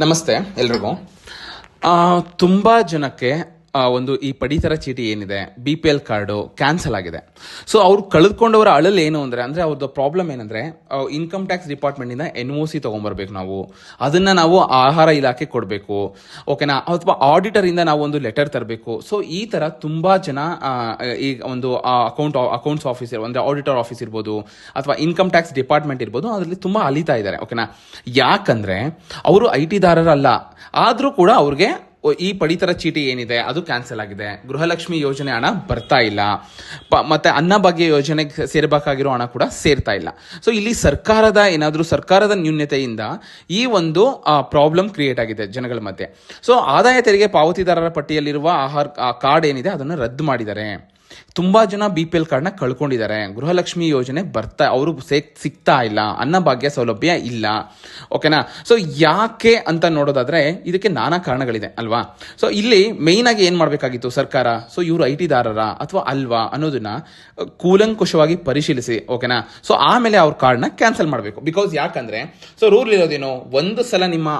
ನಮಸ್ತೆ ಎಲ್ರಿಗೂ. ತುಂಬ ಜನಕ್ಕೆ ಒಂದು ಈ ಪಡಿತರ ಚೀಟಿ ಏನಿದೆ B P L card cancel ಆಗಿದೆ. ಸೊ ಅವ್ರು ಕಳೆದುಕೊಂಡವರ ಅಳಲು ಏನು ಅಂದರೆ ಅಂದರೆ ಅವ್ರದ್ದು ಪ್ರಾಬ್ಲಮ್ ಏನಂದರೆ ಇನ್ಕಮ್ ಟ್ಯಾಕ್ಸ್ ಡಿಪಾರ್ಟ್ಮೆಂಟಿಂದ ಎನ್ ಒ ಸಿ ತೊಗೊಂಬರ್ಬೇಕು ನಾವು. ಅದನ್ನು ನಾವು ಆಹಾರ ಇಲಾಖೆ ಕೊಡಬೇಕು. ಓಕೆನಾ ಅಥವಾ ಆಡಿಟರಿಂದ ನಾವು ಒಂದು ಲೆಟರ್ ತರಬೇಕು. ಸೊ ಈ ಥರ ತುಂಬ ಜನ ಈ ಒಂದು ಅಕೌಂಟ್ ಅಕೌಂಟ್ಸ್ ಆಫೀಸ್ ಅಂದರೆ ಆಡಿಟರ್ ಆಫೀಸ್ ಇರ್ಬೋದು, ಅಥವಾ ಇನ್ಕಮ್ ಟ್ಯಾಕ್ಸ್ ಡಿಪಾರ್ಟ್ಮೆಂಟ್ ಇರ್ಬೋದು, ಅದರಲ್ಲಿ ತುಂಬ ಅಲಿತಾ ಇದ್ದಾರೆ ಓಕೆನಾ ಯಾಕಂದರೆ, ಅವರು ಐ ಟಿದಾರರಲ್ಲ ಆದರೂ ಕೂಡ ಅವ್ರಿಗೆ ಈ ಪಡಿತರ ಚೀಟಿ ಏನಿದೆ, ಅದು ಕ್ಯಾನ್ಸಲ್ ಆಗಿದೆ. ಗೃಹಲಕ್ಷ್ಮಿ ಯೋಜನೆ ಹಣ ಬರ್ತಾ ಇಲ್ಲ. ಪ- ಮತ್ತೆ ಅನ್ನಭಾಗ್ಯ ಯೋಜನೆಗೆ ಸೇರಬೇಕಾಗಿರೋ ಹಣ ಕೂಡ ಸೇರ್ತಾ ಇಲ್ಲ. ಸೊ ಇಲ್ಲಿ ಸರ್ಕಾರದ ಏನಾದರೂ ಸರ್ಕಾರದ ನ್ಯೂನ್ಯತೆಯಿಂದ ಈ ಒಂದು ಪ್ರಾಬ್ಲಮ್ ಕ್ರಿಯೇಟ್ ಆಗಿದೆ ಜನಗಳ ಮಧ್ಯೆ. ಸೊ ಆದಾಯ ತೆರಿಗೆ ಪಾವತಿದಾರರ ಪಟ್ಟಿಯಲ್ಲಿರುವ ಆಹಾರ ಕಾರ್ಡ್ ಏನಿದೆ, ಅದನ್ನು ರದ್ದು ಮಾಡಿದ್ದಾರೆ. ತುಂಬಾ ಜನ ಬಿ ಪಿ ಎಲ್ ಕಾರ್ಡ್ನ ಕಳ್ಕೊಂಡಿದ್ದಾರೆ. ಗೃಹಲಕ್ಷ್ಮಿ ಯೋಜನೆ ಬರ್ತಾ, ಅವರು ಸಿಗ್ತಾ ಇಲ್ಲ. ಅನ್ನಭಾಗ್ಯ ಸೌಲಭ್ಯ ಇಲ್ಲ. ಓಕೆನಾ ಸೊ ಯಾಕೆ ಅಂತ ನೋಡೋದಾದ್ರೆ, ಇದಕ್ಕೆ ನಾನಾ ಕಾರಣಗಳಿದೆ, ಅಲ್ವಾ? ಸೊ ಇಲ್ಲಿ ಮೇಯ್ನಾಗಿ ಆಗಿ ಏನ್ ಮಾಡಬೇಕಾಗಿತ್ತು ಸರ್ಕಾರ? ಸೊ ಇವರು ಐ ಟಿದಾರರ ಅಥವಾ ಅಲ್ವಾ ಅನ್ನೋದನ್ನ ಕೂಲಂಕುಷವಾಗಿ ಪರಿಶೀಲಿಸಿ ಓಕೆನಾ ಸೊ ಆಮೇಲೆ ಅವ್ರ ಕಾರ್ಡ್ನ ಕ್ಯಾನ್ಸಲ್ ಮಾಡಬೇಕು. ಬಿಕಾಸ್ ಯಾಕಂದ್ರೆ ಸೊ ರೂಲ್ ಇರೋದೇನು? ಒಂದು ಸಲ ನಿಮ್ಮ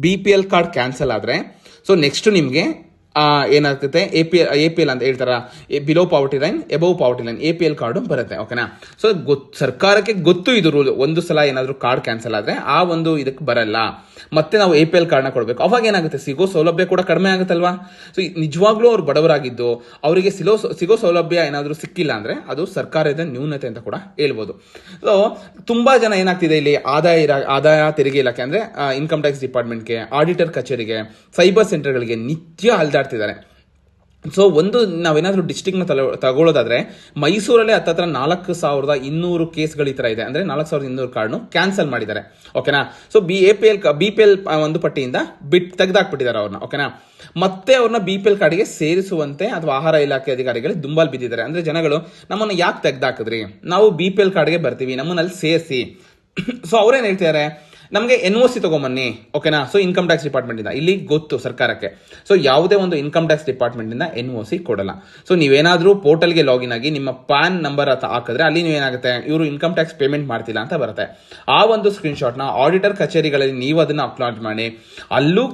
B P L card cancel ಆದ್ರೆ ಸೊ ನೆಕ್ಸ್ಟ್ ನಿಮಗೆ ಏನಾಗ್ತದೆ A P A P L ಅಂತ ಹೇಳ್ತಾರ below poverty line above poverty line A P L card ಬರುತ್ತೆ ಓಕೆನಾ ಸೊ ಸರ್ಕಾರಕ್ಕೆ ಗೊತ್ತು ಇದು ರೂಲ್ ಒಂದು ಸಲ ಏನಾದರೂ ಕಾರ್ಡ್ ಕ್ಯಾನ್ಸಲ್ ಆದ್ರೆ ಆ ಒಂದು ಇದಕ್ಕೆ ಬರಲ್ಲ. ಮತ್ತೆ ನಾವು ಎ ಪಿ ಎಲ್ ಕಾರ್ಡ್ನ ಕೊಡಬೇಕು. ಅವಾಗ ಏನಾಗುತ್ತೆ? ಸಿಗೋ ಸೌಲಭ್ಯ ಕೂಡ ಕಡಿಮೆ ಆಗುತ್ತಲ್ವಾ? ಸೊ ನಿಜವಾಗ್ಲೂ ಅವ್ರು ಬಡವರಾಗಿದ್ದು, ಅವರಿಗೆ ಸಿಲೋ, ಸಿಗೋ ಸೌಲಭ್ಯ ಏನಾದರೂ ಸಿಕ್ಕಿಲ್ಲ ಅಂದ್ರೆ ಅದು ಸರ್ಕಾರದ ನ್ಯೂನತೆ ಅಂತ ಕೂಡ ಹೇಳ್ಬೋದು. ಸೊ ತುಂಬಾ ಜನ ಏನಾಗ್ತಿದೆ ಇಲ್ಲಿ? ಆದಾಯ ಆದಾಯ ತೆರಿಗೆ ಇಲಾಖೆ ಅಂದರೆ ಇನ್ಕಮ್ ಟ್ಯಾಕ್ಸ್ ಡಿಪಾರ್ಟ್ಮೆಂಟ್ಗೆ ಆಡಿಟರ್ ಕಚೇರಿಗೆ ಸೈಬರ್ ಸೆಂಟರ್ಗಳಿಗೆ ನಿತ್ಯ ಅಲ್ದಾಡ್ತಿದ್ದಾರೆ ಸೊ ಒಂದು, ನಾವೇನಾದರೂ ಡಿಸ್ಟಿಕ್ನ ತಲೆ ತಗೊಳ್ಳೋದಾದ್ರೆ ಮೈಸೂರಲ್ಲೇ ಹತ್ತತ್ರ ನಾಲ್ಕು ಸಾವಿರದ ಇನ್ನೂರು ಕೇಸ್ಗಳು ಈ ಥರ ಇದೆ. ಅಂದ್ರೆ ನಾಲ್ಕು ಸಾವಿರದ ಇನ್ನೂರು ಕಾರ್ಡ್ನು ಕ್ಯಾನ್ಸಲ್ ಮಾಡಿದ್ದಾರೆ. ಓಕೆನಾ so B A P L B P L ಒಂದು ಪಟ್ಟಿಯಿಂದ ಬಿಟ್, ತೆಗೆದಾಕ್ಬಿಟ್ಟಿದ್ದಾರೆ ಅವ್ರನ್ನ. ಓಕೆನಾ ಮತ್ತೆ ಅವ್ರನ್ನ ಬಿ ಪಿ ಎಲ್ ಕಾರ್ಡ್ಗೆ ಸೇರಿಸುವಂತೆ ಅಥವಾ ಆಹಾರ ಇಲಾಖೆ ಅಧಿಕಾರಿಗಳು ದುಂಬಾಲ್ ಬಿದ್ದಿದ್ದಾರೆ. ಅಂದ್ರೆ ಜನಗಳು, ನಮ್ಮನ್ನು ಯಾಕೆ ತೆಗ್ದಾಕಿದ್ರಿ? ನಾವು ಬಿ ಪಿ ಎಲ್ ಕಾರ್ಡ್ಗೆ ಬರ್ತೀವಿ, ನಮ್ಮನ್ನಲ್ಲಿ ಸೇರಿಸಿ. ಸೊ ಅವ್ರೇನ್ ಹೇಳ್ತಿದ್ದಾರೆ? ನಮಗೆ ಎನ್ ಒ ಸಿ ತಗೊಂಬನ್ನಿ ಓಕೆನಾ ಸೊ ಇನ್ಕಮ್ ಟ್ಯಾಕ್ಸ್ ಡಿಪಾರ್ಟ್ಮೆಂಟ್ ಇಂದ. ಇಲ್ಲಿ ಗೊತ್ತು ಸರ್ಕಾರಕ್ಕೆ. ಸೊ ಯಾವುದೇ ಒಂದು ಇನ್ಕಮ್ ಟ್ಯಾಕ್ಸ್ ಡಿಪಾರ್ಟ್ಮೆಂಟ್ ಇಂದ ಎನ್ ಒ ಸಿ ಕೊಡಲ್ಲ. ಸೊ ನೀವೇನಾದರೂ ಪೋರ್ಟಲ್ಗೆ ಲಾಗಿನ್ ಆಗಿ ನಿಮ್ಮ ಪ್ಯಾನ್ ನಂಬರ್ ಅಂತ ಹಾಕಿದ್ರೆ ಅಲ್ಲಿ ನೀವು ಏನಾಗುತ್ತೆ ಇವರು ಇನ್ಕಮ್ ಟ್ಯಾಕ್ಸ್ ಪೇಮೆಂಟ್ ಮಾಡ್ತಿಲ್ಲ ಅಂತ ಬರುತ್ತೆ. ಆ ಒಂದು ಸ್ಕ್ರೀನ್ ಶಾಟ್ನ ಆಡಿಟರ್ ಕಚೇರಿಗಳಲ್ಲಿ ನೀವು ಅದನ್ನ ಅಪ್ಲೋಡ್ ಮಾಡಿ. ಅಲ್ಲೂ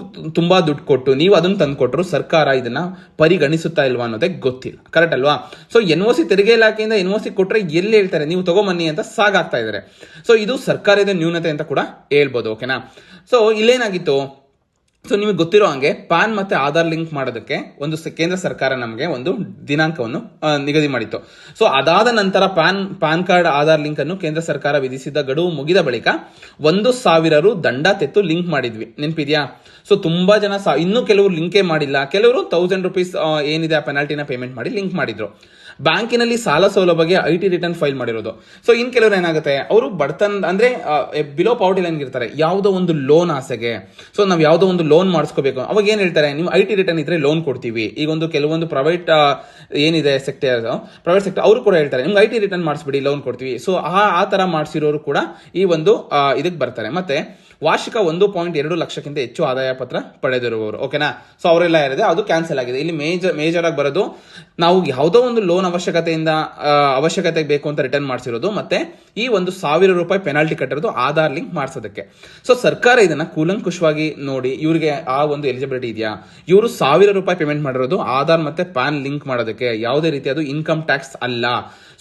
ತುಂಬಾ ದುಡ್ಡು ಕೊಟ್ಟು, ನೀವು ಅದನ್ನ ತಂದು ಕೊಟ್ಟರು ಸರ್ಕಾರ ಇದನ್ನ ಪರಿಗಣಿಸುತ್ತಾ ಇಲ್ವಾ ಅನ್ನೋದೇ ಗೊತ್ತಿಲ್ಲ. ಕರೆಕ್ಟ್ ಅಲ್ವಾ? ಸೊ ಎನ್ ಒ ಸಿ ತೆರಿಗೆ ಇಲಾಖೆಯಿಂದ ಎನ್ ಒ ಸಿ ಕೊಟ್ಟರೆ ಎಲ್ಲಿ ಹೇಳ್ತಾರೆ? ನೀವು ತಗೊಂಬನ್ನಿ ಅಂತ ಸಾಗಾಗ್ತಾ ಇದ್ದಾರೆ ಸೊ ಇದು ಸರ್ಕಾರದ ನ್ಯೂನತೆ ಅಂತ ಕೂಡ ಹೇಳ್ಬೋದು ಓಕೆನಾ ಸೊ ಇಲ್ಲೇನಾಗಿತ್ತು? ಸೊ ನಿಮಗೆ ಗೊತ್ತಿರೋ ಹಂಗೆ ಪ್ಯಾನ್ ಮತ್ತೆ ಆಧಾರ್ ಲಿಂಕ್ ಮಾಡೋದಕ್ಕೆ ಒಂದು ಕೇಂದ್ರ ಸರ್ಕಾರ ನಮಗೆ ಒಂದು ದಿನಾಂಕವನ್ನು ನಿಗದಿ ಮಾಡಿತ್ತು. ಸೊ ಅದಾದ ನಂತರ PAN PAN card Aadhaar link ಅನ್ನು ಕೇಂದ್ರ ಸರ್ಕಾರ ವಿಧಿಸಿದ ಗಡುವು ಮುಗಿದ ಬಳಿಕ ಒಂದು ಸಾವಿರ ರು ದಂಡ ತೆತ್ತು ಲಿಂಕ್ ಮಾಡಿದ್ವಿ. ನೆನಪಿದ್ಯಾ? ಸೊ ತುಂಬಾ ಜನ ಇನ್ನೂ ಕೆಲವರು ಲಿಂಕೇ ಮಾಡಿಲ್ಲ. ಕೆಲವರು ತೌಸಂಡ್ ರುಪೀಸ್ ಏನಿದೆ ಆ ಪೆನಾಲ್ಟಿನ ಪೇಮೆಂಟ್ ಮಾಡಿ ಲಿಂಕ್ ಮಾಡಿದ್ರು. ಬ್ಯಾಂಕಿನಲ್ಲಿ ಸಾಲ ಸೌಲಭ್ಯಗೆ ಐ ಟಿ ರಿಟರ್ನ್ ಫೈಲ್ ಮಾಡಿರೋದು. ಸೊ ಇನ್ ಕೆಲವರು ಏನಾಗುತ್ತೆ, ಅವರು ಬಡತನ, ಅಂದ್ರೆ ಬಿಲೋ ಪಾವರ್ಟಿ ಲೈನ್ ಇರ್ತಾರೆ. ಯಾವುದೋ ಒಂದು ಲೋನ್ ಆಸೆಗೆ. ಸೊ ನಾವು ಯಾವುದೋ ಒಂದು ಲೋನ್ ಮಾಡಿಸ್ಕೋಬೇಕು. ಅವಾಗ ಏನ್ ಹೇಳ್ತಾರೆ ನೀವು ಐ ಟಿ ರಿಟರ್ನ್ ಇದ್ರೆ ಲೋನ್ ಕೊಡ್ತೀವಿ. ಈಗ ಒಂದು ಕೆಲವೊಂದು ಪ್ರೈವೇಟ್ ಏನಿದೆ ಸೆಕ್ಟರ್ ಪ್ರೈವೇಟ್ ಸೆಕ್ಟರ್ ಅವರು ಕೂಡ ಹೇಳ್ತಾರೆ, ನಿಮ್ಗೆ ಐ ಟಿ ರಿಟರ್ನ್ ಮಾಡಿಸ್ಬಿಡಿ ಲೋನ್ ಕೊಡ್ತೀವಿ. ಸೊ ಆ ಆ ತರ ಮಾಡಿಸಿರೋರು ಕೂಡ ಈ ಒಂದು ಇದಕ್ಕೆ ಬರ್ತಾರೆ. ಮತ್ತೆ ವಾರ್ಷಿಕ ಒಂದು ಪಾಯಿಂಟ್ ಎರಡು ಲಕ್ಷಕ್ಕಿಂತ ಹೆಚ್ಚು ಆದಾಯ ಪತ್ರ ಪಡೆದಿರುವವರು. ಓಕೆನಾ ಸೊ ಅವರೆಲ್ಲ ಏನಿದೆ ಅದು ಕ್ಯಾನ್ಸಲ್ ಆಗಿದೆ. ಇಲ್ಲಿ ಮೇಜರ್ ಮೇಜರ್ ಆಗಿ ಬರೋದು ನಾವು ಯಾವುದೋ ಒಂದು ಲೋನ್ ಅವಶ್ಯಕತೆಯಿಂದ ಅವಶ್ಯಕತೆ ಬೇಕು ಅಂತ ರಿಟರ್ನ್ ಮಾಡಿಸಿರೋದು ಮತ್ತೆ ಈ ಒಂದು ಸಾವಿರ ರೂಪಾಯಿ ಪೆನಾಲ್ಟಿ ಕಟ್ಟಿರೋದು ಆಧಾರ್ ಲಿಂಕ್ ಮಾಡಿಸೋದಕ್ಕೆ. ಸೊ ಸರ್ಕಾರ ಇದನ್ನ ಕೂಲಂಕುಷವಾಗಿ ನೋಡಿ, ಇವರಿಗೆ ಆ ಒಂದು ಎಲಿಜಿಬಿಲಿಟಿ ಇದೆಯಾ? ಇವರು ಸಾವಿರ ರೂಪಾಯಿ ಪೇಮೆಂಟ್ ಮಾಡಿರೋದು ಆಧಾರ್ ಮತ್ತೆ ಪ್ಯಾನ್ ಲಿಂಕ್ ಮಾಡೋದಕ್ಕೆ. ಯಾವುದೇ ರೀತಿ ಅದು ಇನ್ಕಮ್ ಟ್ಯಾಕ್ಸ್ ಅಲ್ಲ.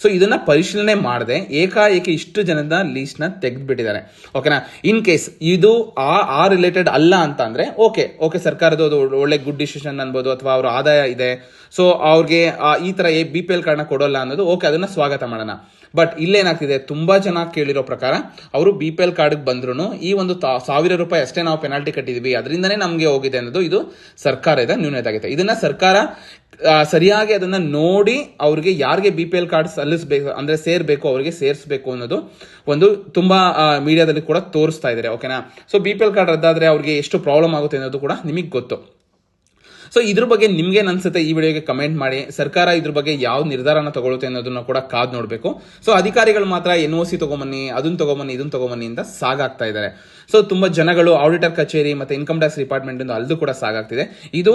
ಸೊ ಇದನ್ನ ಪರಿಶೀಲನೆ ಮಾಡದೆ ಏಕಾಏಕಿ ಇಷ್ಟು ಜನದ ಲೀಸ್ಟ್ನ ತೆಗೆದ್ಬಿಟ್ಟಿದ್ದಾರೆ. ಓಕೆನಾ ಇನ್ ಕೇಸ್ ಇದು ಆ ಆ ರಿಲೇಟೆಡ್ ಅಲ್ಲ ಅಂತ ಅಂದ್ರೆ ಓಕೆ ಓಕೆ ಸರ್ಕಾರದ ಅದು ಒಳ್ಳೆ ಗುಡ್ ಡಿಸಿಷನ್ ಅನ್ಬೋದು ಅಥವಾ ಅವ್ರ ಆದಾಯ ಇದೆ. ಸೊ ಅವ್ರಿಗೆ ಈ ತರ ಬಿ ಪಿ ಎಲ್ ಕಾರ್ಡ್ನ ಕೊಡೋಲ್ಲ ಅನ್ನೋದು, ಓಕೆ, ಅದನ್ನ ಸ್ವಾಗತ ಮಾಡೋಣ. ಬಟ್ ಇಲ್ಲೇನಾಗ್ತಿದೆ ತುಂಬಾ ಜನ ಕೇಳಿರೋ ಪ್ರಕಾರ, ಅವರು ಬಿ ಪಿ ಎಲ್ ಕಾರ್ಡ್ಗೆ ಬಂದ್ರು ಈ ಒಂದು ಸಾವಿರ ರೂಪಾಯಿ ಅಷ್ಟೇ ನಾವು ಪೆನಾಲ್ಟಿ ಕಟ್ಟಿದ್ವಿ. ಅದರಿಂದನೇ ನಮಗೆ ಹೋಗಿದೆ ಅನ್ನೋದು ಇದು ಸರ್ಕಾರದ ನ್ಯೂನತೆ ಇದನ್ನ ಸರ್ಕಾರ ಸರಿಯಾಗಿ ಅದನ್ನ ನೋಡಿ ಅವ್ರಿಗೆ ಯಾರಿಗೆ ಬಿ ಪಿ ಎಲ್ ಕಾರ್ಡ್ ಸಲ್ಲಿಸಬೇಕು, ಅಂದ್ರೆ ಸೇರ್ಬೇಕು, ಅವರಿಗೆ ಸೇರಿಸಬೇಕು ಅನ್ನೋದು ಒಂದು ತುಂಬಾ ಮೀಡಿಯಾದಲ್ಲಿ ಕೂಡ ತೋರಿಸ್ತಾ ಇದ್ದಾರೆ ಓಕೆನಾ so B P L card ರದ್ದಾದ್ರೆ ಅವ್ರಿಗೆ ಎಷ್ಟು ಪ್ರಾಬ್ಲಮ್ ಆಗುತ್ತೆ ಅನ್ನೋದು ಕೂಡ ನಿಮಗೆ ಗೊತ್ತು. ಸೊ ಇದ್ರ ಬಗ್ಗೆ ನಿಮ್ಗೆ ಅನ್ಸುತ್ತೆ ಈ ವಿಡಿಯೋಗೆ ಕಮೆಂಟ್ ಮಾಡಿ. ಸರ್ಕಾರ ಇದ್ರ ಬಗ್ಗೆ ಯಾವ ನಿರ್ಧಾರನ ತಗೊಳುತ್ತೆ ಅನ್ನೋದನ್ನ ಕೂಡ ಕಾದ್ ನೋಡ್ಬೇಕು. ಸೊ ಅಧಿಕಾರಿಗಳು ಮಾತ್ರ ಎನ್ ಒ ಸಿ ತಗೊಂಬನ್ನಿ ಅದನ್ನ ತಗೊಂಬನ್ನಿ ಇದನ್ನ ತಗೊಂಬನ್ನಿ ಅಂತ ಸಾಗಾಗ್ತಾ ಇದ್ದಾರೆ ಸೊ ತುಂಬಾ ಜನಗಳು ಆಡಿಟರ್ ಕಚೇರಿ ಮತ್ತೆ ಇನ್ಕಮ್ ಟ್ಯಾಕ್ಸ್ ಡಿಪಾರ್ಟ್ಮೆಂಟ್ ಇಂದ ಅಲ್ಲೂ ಕೂಡ ಸಾಗಾಗ್ತಿದೆ. ಇದು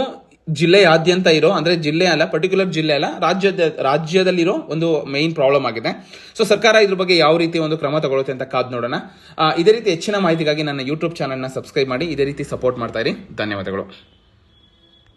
ಜಿಲ್ಲೆಯಾದ್ಯಂತ ಇರೋ, ಅಂದ್ರೆ ಜಿಲ್ಲೆ ಅಲ್ಲ ಪರ್ಟಿಕ್ಯುಲರ್ ಜಿಲ್ಲೆ ಅಲ್ಲ, ರಾಜ್ಯದ, ರಾಜ್ಯದಲ್ಲಿರೋ ಒಂದು ಮೈನ್ ಪ್ರಾಬ್ಲಮ್ ಆಗಿದೆ. ಸೊ ಸರ್ಕಾರ ಇದ್ರ ಬಗ್ಗೆ ಯಾವ ರೀತಿ ಒಂದು ಕ್ರಮ ತಗೊಳುತ್ತೆ ಅಂತ ಕಾದ್ ನೋಡೋಣ. ಇದೇ ರೀತಿ ಹೆಚ್ಚಿನ ಮಾಹಿತಿಗಾಗಿ ನನ್ನ ಯೂಟ್ಯೂಬ್ ಚಾನಲ್ನ ಸಬ್ಸ್ಕ್ರೈಬ್ ಮಾಡಿ, ಇದೇ ರೀತಿ ಸಪೋರ್ಟ್ ಮಾಡ್ತಾ ಇರಿ. ಧನ್ಯವಾದಗಳು.